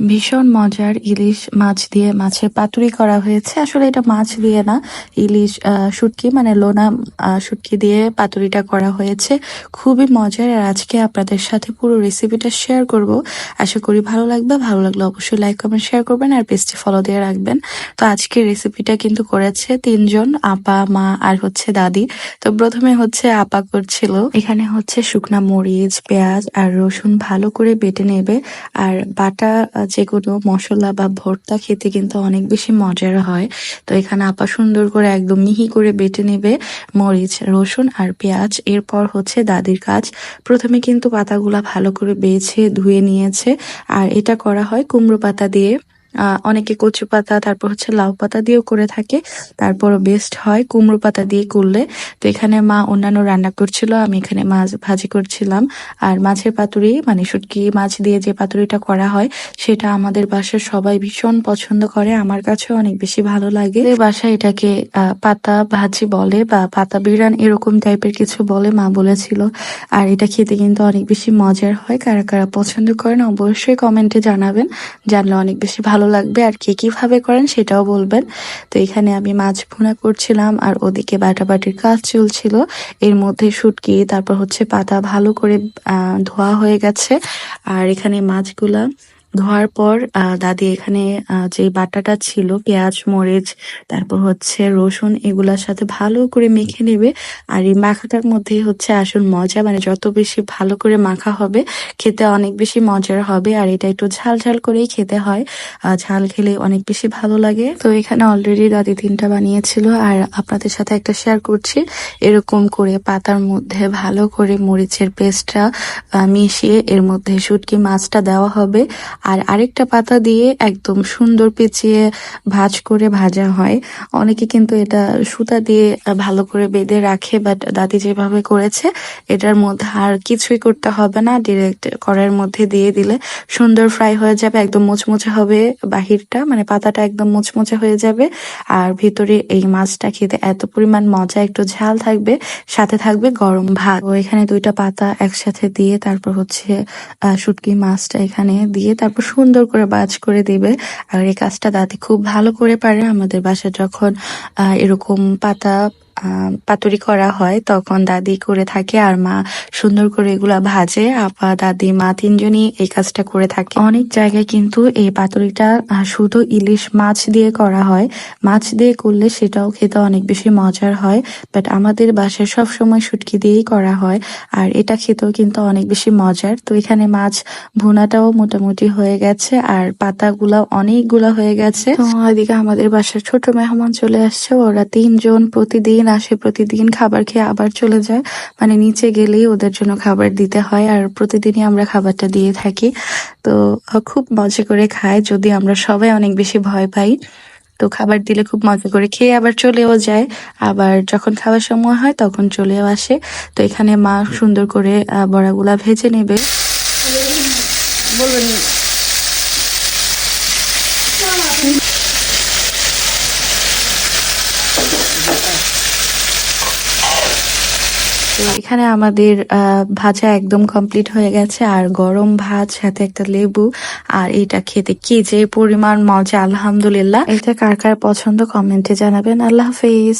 ভীষণ মজার ইলিশ মাছ দিয়ে মাছের পাতুরি করা হয়েছে। আসলে এটা মাছ দিয়ে না, ইলিশ শুটকি মানে লোনা শুটকি দিয়ে পাতুরিটা করা হয়েছে। খুবই মজার আর আজকে আপনাদের সাথে পুরো রেসিপিটা শেয়ার করব। আশা করি ভালো লাগবে। ভালো লাগলে অবশ্যই লাইক কমেন্ট শেয়ার করবেন আর পেজটি ফলো দিয়ে রাখবেন। তো আজকে রেসিপিটা কিন্তু করেছে তিনজন, আপা, মা আর হচ্ছে দাদি। তো প্রথমে হচ্ছে আপা করছিল। এখানে হচ্ছে শুকনা মরিচ, পেঁয়াজ আর রসুন ভালো করে বেটে নেবে। আর বাটা আহ, যে কোনো মশলা বা ভর্তা খেতে কিন্তু অনেক বেশি মজার হয়। তো এখানে আপা সুন্দর করে একদম মিহি করে বেটে নেবে মরিচ রসুন আর পেঁয়াজ। এরপর হচ্ছে দাদির কাজ। প্রথমে কিন্তু পাতাগুলা ভালো করে বেছে ধুয়ে নিয়েছে। আর এটা করা হয় কুমড়ো পাতা দিয়ে। অনেকে কচু পাতা, তারপর হচ্ছে লাউ পাতা দিয়েও করে থাকে। তারপর বেস্ট হয় কুমড়ো পাতা দিয়ে করলে। তো এখানে মা অন্যান্য রান্না করছিল, আমি এখানে মাছ ভাজি করছিলাম। আর মাছের পাতুরি মানে শুটকি মাছ দিয়ে যে পাতুরিটা করা হয়, সেটা আমাদের বাসার সবাই ভীষণ পছন্দ করে। আমার কাছেও অনেক বেশি ভালো লাগে। বাসায় এটাকে পাতা ভাজি বলে বা পাতা বিরান এরকম টাইপের কিছু বলে মা বলেছিল। আর এটা খেতে কিন্তু অনেক বেশি মজার হয়। কারা কারা পছন্দ করেন অবশ্যই কমেন্টে জানাবেন। জানলে অনেক বেশি ভালো লাগবে আর কে কীভাবে করেন সেটাও বলবেন। তো এখানে আমি মাছ ভুনা করছিলাম আর ওদিকে বাটাবাটির কাজ চলছিল। এর মধ্যে শুটকি, তারপর হচ্ছে পাতা ভালো করে ধোয়া হয়ে গেছে। আর এখানে মাছগুলা ধোয়ার পর দাদি এখানে যে বাটাটা ছিল, পেঁয়াজ, মরিচ, তারপর হচ্ছে রসুন, এগুলার সাথে ভালো করে মেখে নেবে। আর এই মাখাটার মধ্যেই হচ্ছে আসল মজা মানে যত বেশি ভালো করে মাখা হবে, খেতে অনেক বেশি মজার হবে। আর এটা একটু ঝাল ঝাল করেই খেতে হয়। ঝাল খেলে অনেক বেশি ভালো লাগে। তো এখানে অলরেডি দাদি তিনটা বানিয়েছিল। আর আপনাদের সাথে একটা শেয়ার করছি। এরকম করে পাতার মধ্যে ভালো করে মরিচের পেস্টটা মিশিয়ে এর মধ্যে শুটকি মাছটা দেওয়া হবে। আর আরেকটা পাতা দিয়ে একদম সুন্দর পেঁচিয়ে ভাজ করে ভাজা হয়। অনেকে কিন্তু এটা সুতা দিয়ে ভালো করে বেঁধে রাখে বাট দাদি যেভাবে করেছে, এটার মধ্যে আর কিছুই করতে হবে না। ডিরেক্ট কড়াইয়ের মধ্যে দিয়ে দিলে সুন্দর ফ্রাই হয়ে যাবে, একদম মুচমুচে হবে বাহিরটা মানে পাতাটা একদম মুচমুচে হয়ে যাবে। আর ভিতরে এই মাছটা খেতে এত পরিমাণ মজা, একটু ঝাল থাকবে, সাথে থাকবে গরম ভাত। তো এখানে দুইটা পাতা একসাথে দিয়ে তারপর হচ্ছে শুটকি মাছটা এখানে দিয়ে তারপর সুন্দর করে বাজ করে দিবে। আর এই কাজটা দাদি খুব ভালো করে পারে আমাদের বাসায় যখন এরকম পাতা পাতুরি করা হয়, তখন দাদি করে থাকে আর মা সুন্দর করে এগুলা ভাজে। আপা, দাদি, মা তিনজনই এই কাজটা করে থাকে। অনেক জায়গায় কিন্তু এই পাতুরিটা শুধু ইলিশ মাছ দিয়ে করা হয়। মাছ দিয়ে করলে সেটাও খেতে অনেক বেশি মজার হয়। বাট আমাদের বাসায় সব সময় শুটকি দিয়েই করা হয়। আর এটা খেতেও কিন্তু অনেক বেশি মজার। তো এখানে মাছ ভুনাটাও মোটামুটি হয়ে গেছে আর পাতাগুলা অনেকগুলা হয়ে গেছে। তো আমাদের বাসার ছোট মেহমান চলে আসছে। ওরা তিনজন প্রতিদিন আসে প্রতিদিন খাবার খেয়ে আবার চলে যায়। মানে নিচে গেলেই ওদের জন্য খাবার দিতে হয় আর প্রতিদিনই আমরা খাবারটা দিয়ে থাকি। তো খুব মজা করে খায়। যদি আমরা সবাই অনেক বেশি ভয় পাই, তো খাবার দিলে খুব মজা করে খেয়ে আবার চলেও যায়। আবার যখন খাওয়ার সময় হয়, তখন চলেও আসে। তো এখানে মা সুন্দর করে বড়াগুলা ভেজে নেবে। তো এখানে আমাদের ভাজা একদম কমপ্লিট হয়ে গেছে। আর গরম ভাত, সাথে একটা লেবু। আর এটা খেতে কি যে পরিমাণ মজা, আলহামদুলিল্লাহ। এটা কার কার পছন্দ কমেন্টে জানাবেন। আল্লাহ হাফেজ।